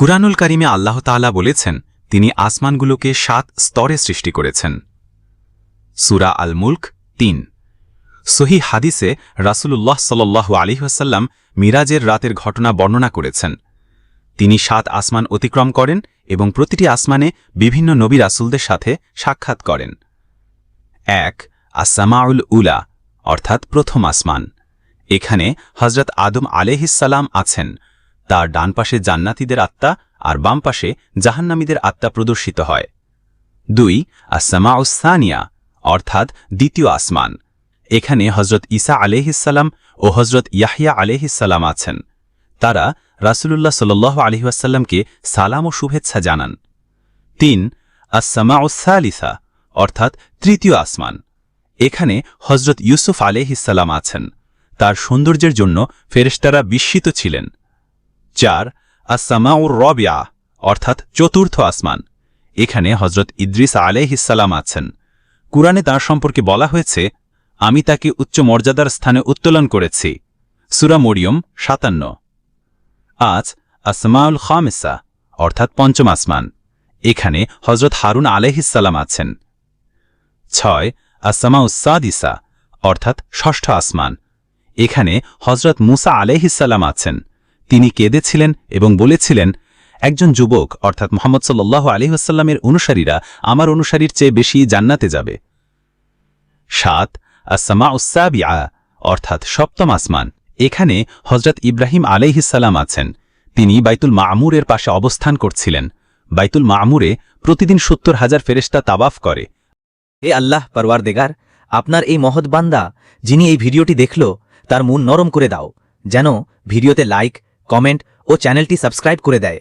কুরআনুল কারিমে আল্লাহ তাআলা বলেছেন, তিনি আসমানগুলোকে সাত স্তরে সৃষ্টি করেছেন। সুরা আল মুল্ক তিন। সহি হাদিসে রাসূলুল্লাহ সাল্লাল্লাহু আলাইহি ওয়াসাল্লাম মিরাজের রাতের ঘটনা বর্ণনা করেছেন। তিনি সাত আসমান অতিক্রম করেন এবং প্রতিটি আসমানে বিভিন্ন নবী রাসূলদের সাথে সাক্ষাৎ করেন। এক আসামাউল উলা, অর্থাৎ প্রথম আসমান। এখানে হজরত আদম আলেহিসাল্লাম আছেন। তার ডান পাশে জান্নাতীদের আত্মা আর বাম পাশে জাহান্নামীদের আত্মা প্রদর্শিত হয়। দুই আসামাউসানিয়া অর্থাৎ দ্বিতীয় আসমান। এখানে হজরত ঈসা আলেহিসাল্লাম ও হজরত ইয়াহিয়া আলেহিসাল্লাম আছেন। তারা রাসূলুল্লাহ সাল্লাহ আলহিহাসাল্লামকে সালাম ও শুভেচ্ছা জানান। তিন আসামাউসালিসা অর্থাৎ তৃতীয় আসমান। এখানে হজরত ইউসুফ আলেহিসাল্লাম আছেন। তার সৌন্দর্যের জন্য ফেরেশতারা বিস্মিত ছিলেন। চার আসামাউর রবিয়া অর্থাৎ চতুর্থ আসমান। এখানে হজরত ইদ্রিস আলেহিসাল্লাম আছেন। কুরআনে তাঁর সম্পর্কে বলা হয়েছে, আমি তাকে উচ্চ মর্যাদার স্থানে উত্তোলন করেছি। সুরা মরিয়ম, সাতান্ন। আজ আসমাউল খামেসা, অর্থাৎ পঞ্চম আসমান। এখানে হজরত হারুন আলেহিসাল্লাম আছেন। ছয় আসামা আসামাউসাদিসা অর্থাৎ ষষ্ঠ আসমান। এখানে হজরত মুসা আলেহিসাল্লাম আছেন। তিনি কেঁদেছিলেন এবং বলেছিলেন, একজন যুবক, অর্থাৎ মোহাম্মদ সাল্লাহ আলিহাসাল্লামের অনুসারীরা আমার অনুসারীর চেয়ে বেশি জান্নাতে যাবে। সাত আসামা উসাবিয়া অর্থাৎ সপ্তম আসমান। এখানে হজরত ইব্রাহিম আলাইহিসাল্লাম আছেন। তিনি বাইতুল মামুরের পাশে অবস্থান করছিলেন। বাইতুল মামুরে প্রতিদিন সত্তর হাজার ফেরেস্তা তাবাফ করে। হে আল্লাহ পারওয়ার দেগার আপনার এই মহৎ বান্দা, যিনি এই ভিডিওটি দেখল, তার মন নরম করে দাও। যেন ভিডিওতে লাইক কমেন্ট ও চ্যানেলটি সাবস্ক্রাইব করে দেয়